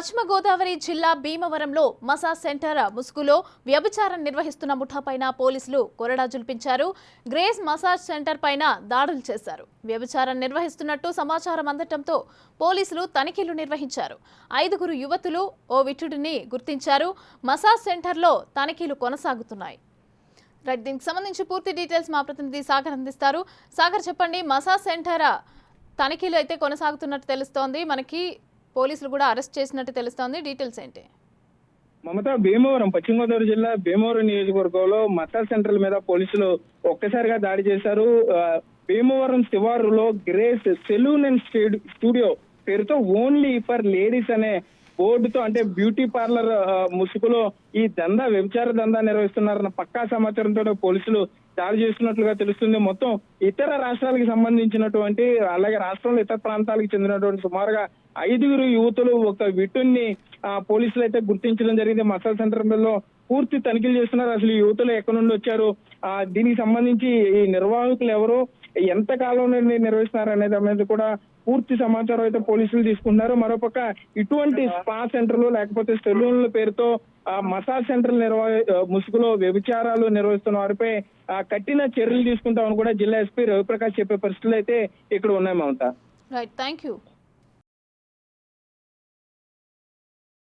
పశ్చిమ గోదావరి జిల్లా భీమవరంలో మసాజ్ సెంటర్ ముసుగులో వ్యభిచారం నిర్వహిస్తున్న ముఠాపైన పోలీసులు కొరడా జుల్పించారు. గ్రేస్ మసాజ్ సెంటర్ పైన దాడులు చేశారు. వ్యభిచారం నిర్వహిస్తున్నట్టు సమాచారం అందటంతో పోలీసులు తనిఖీలు నిర్వహించారు. ఐదుగురు యువతులు ఓ విటుడిని గుర్తించారు. మసాజ్ సెంటర్లో తనిఖీలు కొనసాగుతున్నాయి. రైట్ దీనికి సంబంధించి పూర్తి డీటెయిల్స్ మా ప్రతినిధి సాగర్ అందిస్తారు. సాగర్ చెప్పండి మసాజ్ సెంటర్ తనిఖీలు అయితే కొనసాగుతున్నట్టు తెలుస్తోంది. మనకి పోలీసులు కూడా అరెస్ట్ చేసినట్టు తెలుస్తోంది. డీటెయిల్స్ ఏంటి? మమత భీమవరం పశ్చిమ గోదావరి జిల్లా భీమవరం నియోజకవర్గంలో మసాజ్ సెంటర్ల మీద పోలీసులు ఒక్కసారిగా దాడి చేశారు. భీమవరం శివారులో గ్రేస్ సెలూన్ అండ్ స్టూడియో పేరుతో ఓన్లీ ఫర్ లేడీస్ అనే బోర్డుతో అంటే బ్యూటీ పార్లర్ ముసుగులో ఈ దందా వ్యభిచార దందా నిర్వహిస్తున్నారన్న పక్కా సమాచారంతో పోలీసులు దాడి చేస్తున్నట్లుగా తెలుస్తుంది. మొత్తం ఇతర రాష్ట్రాలకు సంబంధించినటువంటి అలాగే రాష్ట్రంలో ఇతర ప్రాంతాలకు చెందినటువంటి సుమారుగా ఐదుగురు యువతులు ఒక విటుని పోలీసులు అయితే గుర్తించడం జరిగింది. మసాజ్ సెంటర్ పూర్తి తనిఖీలు చేస్తున్నారు. అసలు ఈ యువతులు ఎక్కడి నుండి వచ్చారు? ఆ దీనికి సంబంధించి ఈ నిర్వాహకులు ఎవరు? ఎంత కాలం నుండి నిర్వహిస్తున్నారు అనే దాని మీద కూడా పూర్తి సమాచారం అయితే పోలీసులు తీసుకుంటున్నారు. మరోపక్క ఇటువంటి స్పా సెంటర్లు లేకపోతే సెలూన్ల పేరుతో ఆ మసాజ్ సెంటర్ నిర్వహ ఆ, ముసుగులో వ్యభిచారాలు నిర్వహిస్తున్న వారిపై ఆ, కఠిన చర్యలు తీసుకుంటామని కూడా జిల్లా ఎస్పీ రవిప్రకాష్ చెప్పే పరిస్థితులు అయితే ఇక్కడ ఉన్నాయి మమత. Right thank you